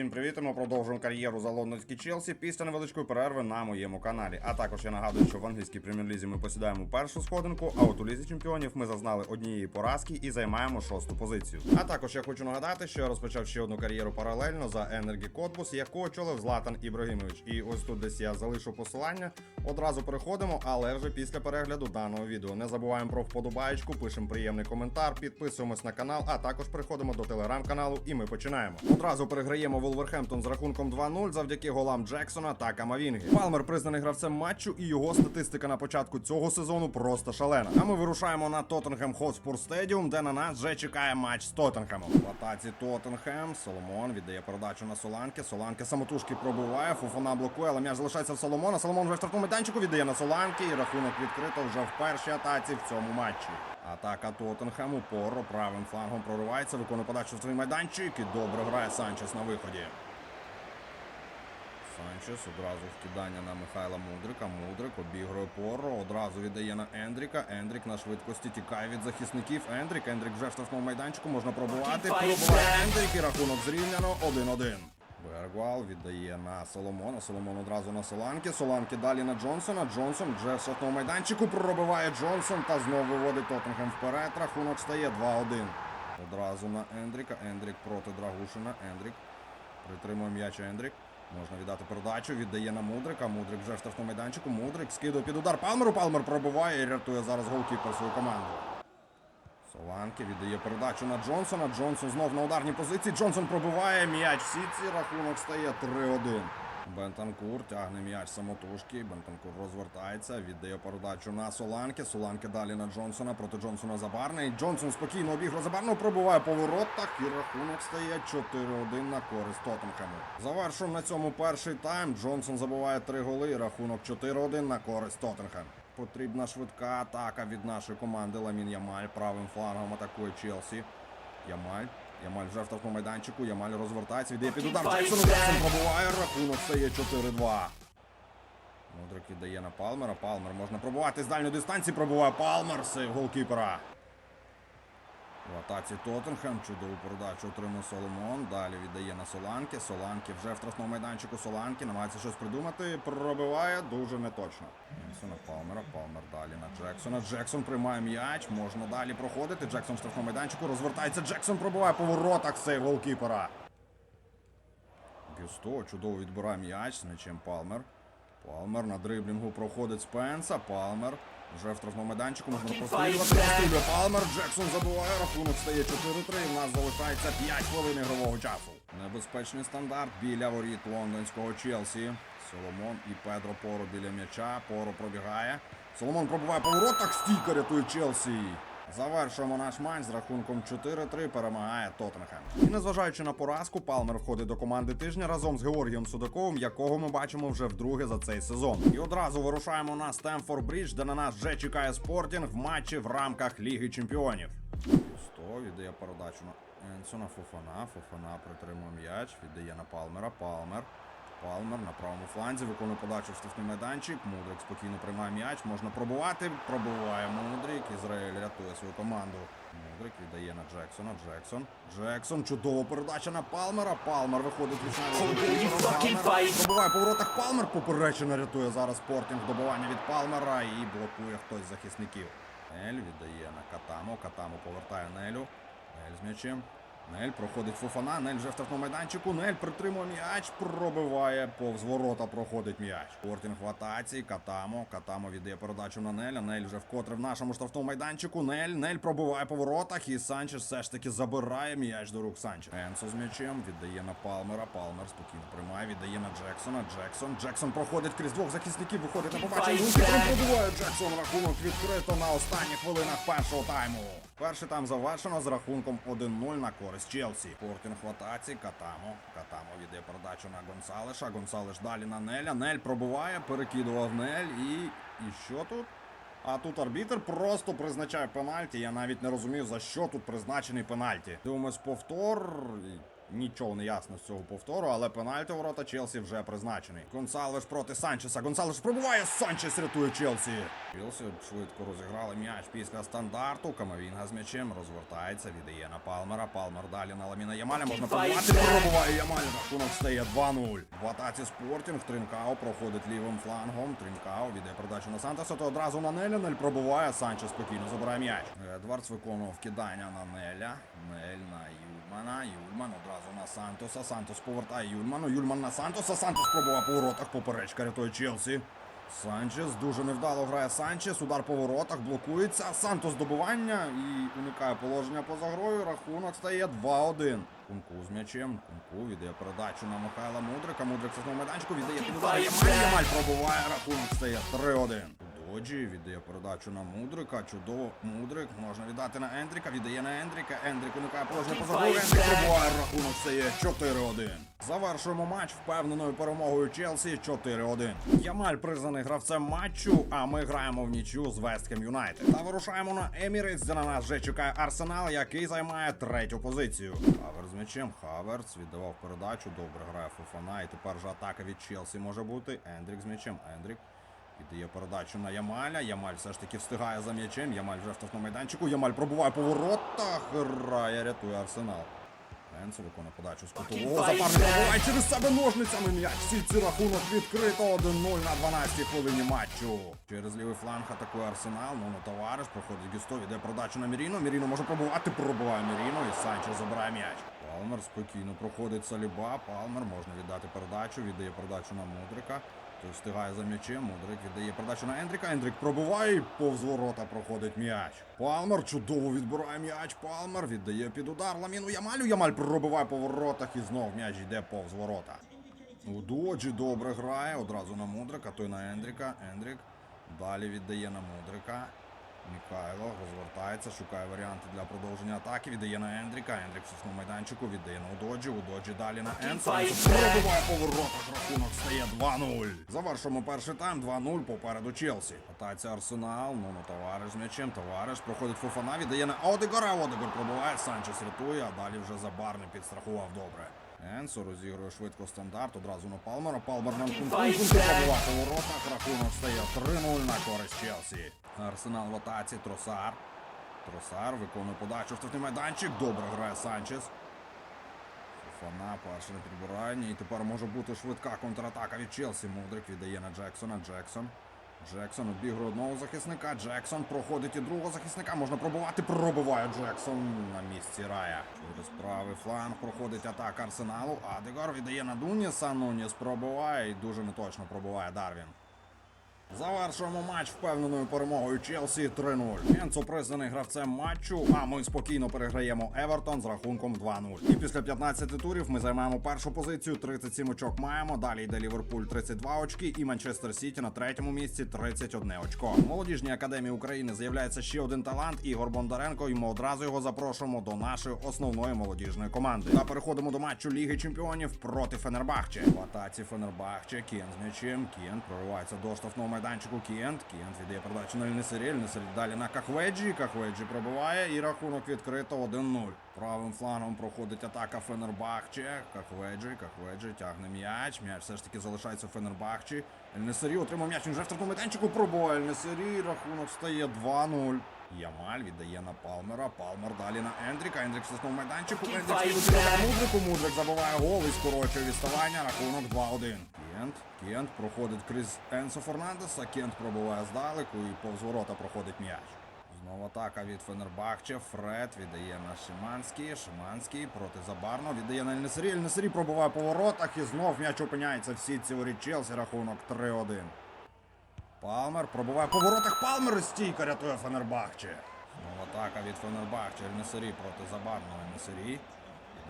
Всім привіт! Ми продовжуємо кар'єру за лондонський Челсі після невеличкої перерви на моєму каналі. А також я нагадую, що в англійській прем'єр-лізі ми посідаємо першу сходинку, а от у лізі чемпіонів ми зазнали однієї поразки і займаємо шосту позицію. А також я хочу нагадати, що я розпочав ще одну кар'єру паралельно за Енергі Котбус, яку очолив Златан Ібрагімович. І ось тут десь я залишу посилання. Одразу переходимо, але вже після перегляду даного відео. Не забуваємо про вподобаєчку, пишемо приємний коментар, підписуємось на канал, а також переходимо до телеграм-каналу, і ми починаємо. Одразу переграємо Волверхемптон з рахунком 2-0 завдяки голам Джексона та Камавінги. Палмер признаний гравцем матчу, і його статистика на початку цього сезону просто шалена. А ми вирушаємо на Тоттенхем Хотспур Стедіум, де на нас вже чекає матч з Тоттенхемом. В атаці Тоттенхем. Соломон віддає передачу на Соланки. Соланки самотужки пробиває. Фуфона блокує, але м'яч залишається в Соломона. Соломон вже в штрафному майданчику віддає на Соланки. І рахунок відкрито вже в першій атаці в цьому матчі. Атака Тоттенхему. Поро правим флангом проривається, виконує подачу в свій майданчик і добре грає Санчес на виході. Санчес одразу вкидання на Михайла Мудрика. Мудрик обігрує Поро, одразу віддає на Ендріка. Ендрік на швидкості тікає від захисників. Ендрік, Ендрік вже в штрафному майданчику, можна пробувати. Пробуває Ендрік і рахунок зрівняно 1-1. Бергвал віддає на Соломона. Соломон одразу на Соланки. Соланки далі на Джонсона. Джонсон вже в штрафному майданчику пробиває Джонсон та знову виводить Тоттенхем вперед. Рахунок стає 2-1. Одразу на Ендріка. Ендрік проти Драгушина. Ендрік Притримує м'яч Ендрік. Можна віддати передачу, віддає на Мудрика. Мудрик вже в штрафному майданчику. Мудрик скидує під удар Палмеру. Палмер пробиває і рятує зараз голкіпер свою команду. Соланки віддає передачу на Джонсона. Джонсон знов на ударній позиції. Джонсон пробиває м'яч. Всі ці рахунок стає 3-1. Бентанкур тягне м'яч самотужки. Бентанкур розвертається, віддає передачу на Соланки. Соланки далі на Джонсона. Проти Джонсона Забарний. Джонсон спокійно обігрує Забарного, пробиває по воротах і рахунок стає 4-1 на користь Тоттенхему. Завершуємо на цьому перший тайм. Джонсон забиває три голи. Рахунок 4-1 на користь Тоттенхем. Потрібна швидка атака від нашої команди. Ламін Ямаль правим флангом атакує Челсі. Ямаль. Ямаль вже в штрафному майданчику. Ямаль розвертається, віддає під удар. Джексон Джексон пробуває. Рахунок стає 4-2. Мудрик віддає на Палмера. Палмер можна пробувати з дальньої дистанції. Пробуває Палмер. Сейв голкіпера. В атаці Тоттенхем. Чудову передачу отримує Соломон. Далі віддає на Соланки. Соланки вже в штрафному майданчику Соланки. Намагається щось придумати. Пробиває дуже неточно. Нельсона Палмера. Палмер далі на Джексона. Джексон приймає м'яч. Можна далі проходити. Джексон в штрафному майданчику. Розвертається. Джексон пробиває по воротах. Сейв голкіпера. Гюсто чудово відбирає м'яч з м'ячем Палмер. Палмер на дриблінгу проходить Спенса. Палмер вже в штрафному майданчику можна. Прострілює Палмер. Джексон забуває. Рахунок стає 4-3. У нас залишається 5 хвилин ігрового часу. Небезпечний стандарт біля воріт лондонського Челсі. Соломон і Педро Поро біля м'яча. Поро пробігає. Соломон пробуває поворот. Так Стійка рятує Челсі. Завершуємо наш матч з рахунком 4-3 перемагає Тоттенхем. І незважаючи на поразку, Палмер входить до команди тижня разом з Георгієм Судаковим, якого ми бачимо вже вдруге за цей сезон. І одразу вирушаємо на Стемфорд Брідж, де на нас вже чекає спортінг в матчі в рамках Ліги Чемпіонів. Сто віддає передачу на Енсона Фофана. Фофана притримує м'яч, віддає на Палмера. Палмер. Палмер на правому фланзі виконує подачу в штрафний майданчик. Мудрик спокійно приймає м'яч. Можна пробувати. Пробиває Мудрик. Ізраїль рятує свою команду. Мудрик віддає на Джексона. Джексон. Джексон. Чудова передача на Палмера. Палмер виходить від Пробиває по воротах Палмер. Поперечина рятує зараз спортінг. Добивання від Палмера і блокує хтось з захисників. Ель віддає на Катамо. Катамо повертає Нелю. Ель з м'ячем. Нель проходить Фофана, Нель вже в штрафному майданчику. Нель притримує м'яч, пробиває повз ворота, проходить м'яч. Спортінг в атаці, Катамо. Катамо віддає передачу на Неля. Нель вже вкотре в нашому штрафному майданчику. Нель, Нель пробиває по воротах, і Санчес все ж таки забирає м'яч до рук Санчес. Енсо з м'ячем віддає на Палмера. Палмер спокійно приймає, віддає на Джексона. Джексон. Джексон проходить крізь двох захисників, виходить на побачення. Пробиває Джексон. Рахунок відкрито на останніх хвилинах першого тайму. Перший там завершено з рахунком 1-0 на користь Челсі. Портінг в атаці, Катамо. Катамо віддає передачу на Гонсалеша. Гонсалеш далі на Неля. Нель пробуває, перекидував Нель і. І що тут? А тут арбітр просто призначає пенальті. Я навіть не розумію, за що тут призначений пенальті. Дивимось повтор. Нічого не ясно з цього повтору, але пенальті ворота Челсі вже призначений. Гонсалвеш проти Санчеса. Гонсалвеш пробуває. Санчес рятує Челсі. Челсі швидко розіграли м'яч після стандарту. Камавінга з м'ячем розвертається, віддає на Палмера. Палмер далі на Ламіна Ямаля. Можна пробувати. Пробуває Ямаль. Рахунок стає 2-0. В атаці Спортінг. Тринкао проходить лівим флангом. Тринкао віддає передачу на Сантоса. То одразу на Неля. Нель пробуває. Санчес спокійно забирає м'яч. Едвардс виконував кидання на Неля. Нель на Юльмана. Юльман одразу на Сантоса. Сантос повертає Юльману. Юльман на Сантоса. Сантос пробуває по воротах. Поперечка рятує Челсі. Санчес дуже невдало грає Санчес. Удар по воротах блокується. Сантос добування і уникає положення поза грою. Рахунок стає 2-1. Кунку з м'ячем. Кунку віддає передачу на Михайла Мудрика. Мудрик це знову майданчику. Віддає. Ямаль пробуває. Рахунок стає 3-1. Доджі віддає передачу на Мудрика. Чудово. Мудрик можна віддати на Ендріка. Віддає на Ендріка. Ендрік уникає положення поза грою. Ендрік пробуває. Рахунок стає 4-1. Завершуємо матч впевненою перемогою Челсі 4-1. Ямаль признаний гравцем матчу, а ми граємо в нічю з Вестхем Юнайтед. Та вирушаємо на Емірейтс, де на нас вже чекає Арсенал, який займає третю позицію. Хаверс з м'ячем. Хаверс віддавав передачу. Добре грає Фофана. І тепер же атака від Челсі може бути. Ендрік з м'ячем. Ендрік. Віддає передачу на Ямаля. Ямаль все ж таки встигає за м'ячем. Ямаль вже в штрафному майданчику. Ямаль пробуває по воротах. Грає, рятує Арсенал. Енсо виконує подачу з кутового. Запарник пробуває через себе ножницями м'яч. Сільці рахунок відкрито 1-0 на 12 хвилині матчу. Через лівий фланг атакує Арсенал. Ну, товариш проходить Гісто, віддає передачу на Міріно. Міріно може пробувати, пробуває Міріно і Санчес забирає м'яч. Палмер спокійно проходить Саліба. Палмер можна віддати передачу, віддає передачу на Мудрика. Той встигає за м'ячем. Мудрик віддає передачу на Ендріка. Ендрік пробуває і повз ворота проходить м'яч. Палмер чудово відбирає м'яч. Палмер віддає під удар. Ламіну Ямалю. Ямаль пробиває по воротах і знов м'яч йде повз ворота. У Доджі добре грає. Одразу на Мудрика, той на Ендріка. Ендрік далі віддає на Мудрика. Мікайло розвертається, шукає варіанти для продовження атаки. Віддає на Ендріка. Ендрік в сосному майданчику віддає на Удоджі. Удоджі далі на. Енсо пробиває по. Рахунок стає 2-0. Завершимо перший тайм 2-0 попереду Челсі. Атаці Арсенал. Ну, ну, товариш з м'ячем. Товариш проходить Фофана. Віддає на Одегора. Одегор пробиває. Санчес рятує, а далі вже Забарний підстрахував добре. Енсо розігрує швидко стандарт. Одразу на Палмера. Палмер на Кункун. Кункун пробиває по воротах. Рахунок стає 3-0 на користь Челсі. Арсенал в атаці. Тросар. Тросар виконує подачу в штрафний майданчик. Добре грає Санчес. Фана перший на підбиранні. І тепер може бути швидка контратака від Челсі. Мудрик віддає на Джексона. Джексон. Джексон обігрує одного захисника. Джексон проходить і другого захисника. Можна пробувати. Пробиває Джексон на місці Рая. Через правий фланг проходить атака Арсеналу. Адегар віддає на Дуніса. Нуніс пробиває і дуже неточно пробиває Дарвін. Завершуємо матч впевненою перемогою Челсі 3-0. Енцо признаний гравцем матчу, а ми спокійно переграємо Евертон з рахунком 2-0. І після 15 турів ми займаємо першу позицію, 37 очок маємо. Далі йде Ліверпуль 32 очки і Манчестер Сіті на третьому місці 31 очко. В молодіжній академії України з'являється ще один талант Ігор Бондаренко. І ми одразу його запрошуємо до нашої основної молодіжної команди. Та переходимо до матчу Ліги Чемпіонів проти Фенербахче. В атаці Фенербахче Кіен з м'ячем. Кіен проривається до штрафного майданчику. Кіент. Кіент віддає передачу на Ельнесеріль. Ельнесеріль далі на Кахведжі. Кахведжі пробиває і рахунок відкрито 1-0. Правим флангом проходить атака Фенербахче. Кахведжі, Кахведжі тягне м'яч. М'яч все ж таки залишається у Фенербахчі. Ельнесері отримав м'яч. Він вже в штрафному майданчику пробуває Ельнесері. Рахунок стає 2-0. Ямаль віддає на Палмера. Палмер далі на Ендріка. Ендрік в майданчику. Ендрік на Мудрику. Мудрик забиває гол і скорочує відставання. Рахунок 2-1. Кент. Кент проходить крізь Енсо Фернандеса. Кент пробиває здалеку і повз ворота проходить м'яч. Знову атака від Фенербахче. Фред віддає на Шиманський. Шиманський проти Забарно. Віддає на Ельнесері. Ельнесері пробиває по воротах і знов м'яч опиняється в сітці воріт Челсі. Рахунок 3-1. Палмер пробиває по воротах. Палмер і стійка рятує Фенербахче. Знову атака від Фенербахче. Ельнесері проти Забарно. Ельнесері.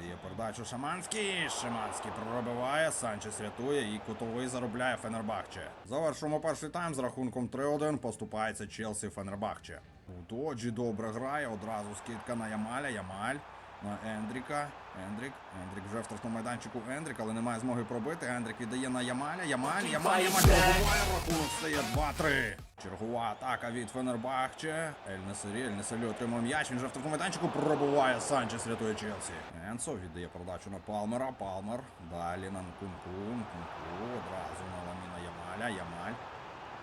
Віддає передачу Шаманський. Шаманський пробиває. Санчес рятує і кутовий заробляє Фенербахче. Завершуємо перший тайм з рахунком 3-1. Поступається Челсі Фенербахче. У Доджі добре грає. Одразу скидка на Ямаля. Ямаль. На Ендріка. Ендрік. Ендрік вже в штрафному майданчику. Ендрік, але немає змоги пробити. Ендрік віддає на Ямаля. Ямаль, Ямаль, Ямаль пробиває. Рахунок стає 2-3. Чергова атака від Фенербахче. Ель Несері. Ель Несері отримав м'яч. Він вже в штрафному майданчику пробиває. Санчес рятує Челсі. Енсо віддає передачу на Палмера. Палмер. Далі на Нкунку. Нкунку. Одразу на Ламіна Ямаля. Ямаль.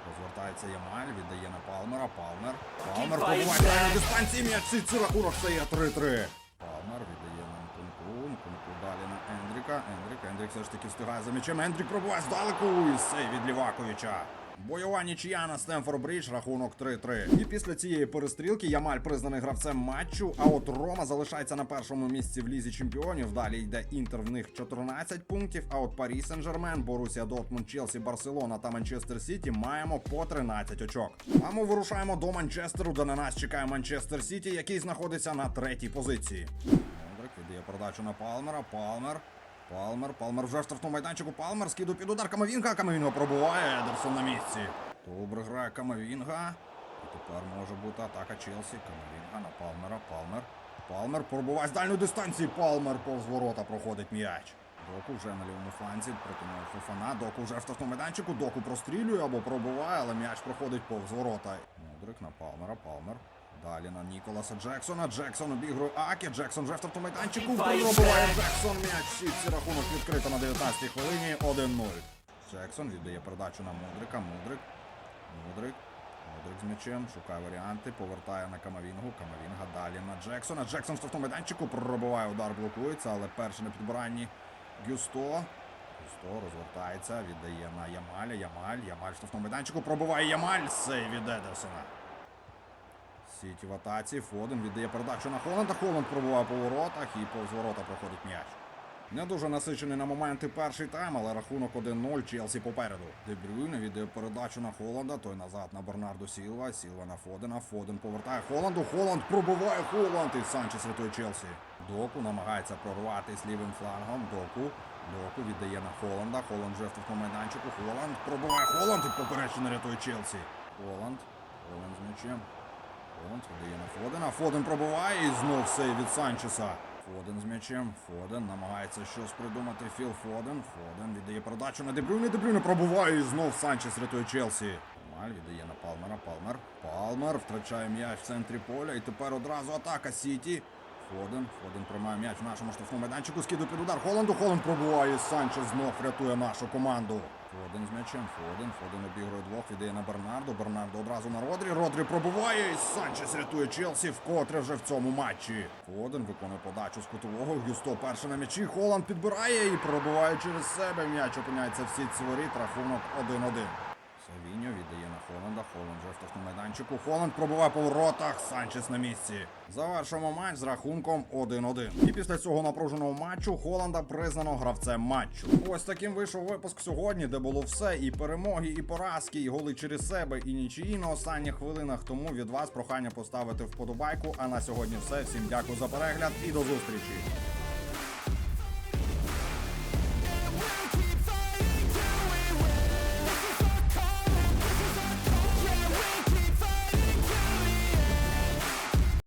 Розвертається Ямаль, віддає на Палмера. Палмер. Палмер пробуває дальню дистанції. М'яч цей рахунок стає 3-3. Палмер віддає нам Нкунку. Нкунку далі на Ендріка. Ендрік. Ендрік все ж таки встигає за м'ячем. Ендрік пробуває здалеку. І сей від Ліваковича. Бойова нічия на Стемфорд Бридж, рахунок 3-3. І після цієї перестрілки Ямаль признаний гравцем матчу. А от Рома залишається на першому місці в лізі чемпіонів. Далі йде Інтер в них 14 пунктів. А от Парі Сен-Жермен, Борусія Дортмунд, Челсі, Барселона та Манчестер Сіті маємо по 13 очок. А ми вирушаємо до Манчестеру, де на нас чекає Манчестер Сіті, який знаходиться на третій позиції. Мондрик віддає передачу на Палмера. Палмер. Палмер, Палмер вже в штрафному майданчику. Палмер скидує під удар Камавінга. Камавінга пробуває. Едерсон на місці. Добре грає Камавінга. І тепер може бути атака Челсі. Камавінга на Палмера. Палмер. Палмер пробуває з дальньої дистанції. Палмер повз ворота проходить м'яч. Доку вже на лівому фланзі притримує Фофана. Доку вже в штрафному майданчику. Доку прострілює або пробуває, але м'яч проходить повз ворота. Мудрик на Палмера. Палмер. Далі на Ніколаса Джексона. Джексон обігрує Акі. Джексон вже в штрафному майданчику. Пробиває Джексон. М'яч в. Рахунок відкрито на 19-й хвилині. 1-0. Джексон віддає передачу на Мудрика. Мудрик. Мудрик. Мудрик з м'ячем. Шукає варіанти. Повертає на Камавінгу. Камавінга далі на Джексона. Джексон в штрафному майданчику. Пробиває удар, блокується, але перший на підбиранні Гюсто. Гюсто розвертається, віддає на Ямаля. Ямаль. Ямаль в штрафному майданчику. Пробиває Ямаль. Сей від Едерсона. Сіті в атаці. Фоден віддає передачу на Холланда. Холланд пробуває по воротах і повз ворота проходить м'яч. Не дуже насичений на моменти перший тайм, але рахунок 1-0 Челсі попереду. Дебрюйне віддає передачу на Холланда, той назад на Бернарду Сілва. Сілва на Фодена. Фоден повертає Холланду. Холланд пробиває Холланд і Санчес рятує Челсі. Доку намагається прорватися лівим флангом. Доку. Доку віддає на Холланда. Холланд вже в майданчику. Холланд пробиває Холланд і поперечина рятує Челсі. Холланд. Холланд з м'ячем. Холланд віддає на Фодена. Фоден пробиває і знов сей від Санчеса. Фоден з м'ячем. Фоден намагається щось придумати. Філ Фоден. Фоден віддає передачу на Дебрюне. Дебрюне пробиває і знов Санчес рятує Челсі. Маль віддає на Палмера. Палмер. Палмер втрачає м'яч в центрі поля. І тепер одразу атака Сіті. Фоден. Фоден приймає м'яч в нашому штрафному майданчику. Скидує під удар Холланду. Холланд пробуває. Санчес знов рятує нашу команду. Фоден з м'ячем. Фоден. Фоден обігрує двох. Віддає на Бернарду. Бернардо одразу на Родрі. Родрі пробуває. І Санчес рятує Челсі вкотре вже в цьому матчі. Фоден виконує подачу з кутового. Гюсто перший на м'ячі. Холланд підбирає і пробиває через себе. М'яч опиняється в сітці воріт. Рахунок 1-1. Савіньо віддає на Холланда. Холланд вже в майданчику. Холланд пробуває по воротах. Санчес на місці. Завершимо матч з рахунком 1-1. І після цього напруженого матчу Холланда признано гравцем матчу. Ось таким вийшов випуск сьогодні, де було все: і перемоги, і поразки, і голи через себе, і нічиї на останніх хвилинах. Тому від вас прохання поставити вподобайку. А на сьогодні все. Всім дякую за перегляд і до зустрічі.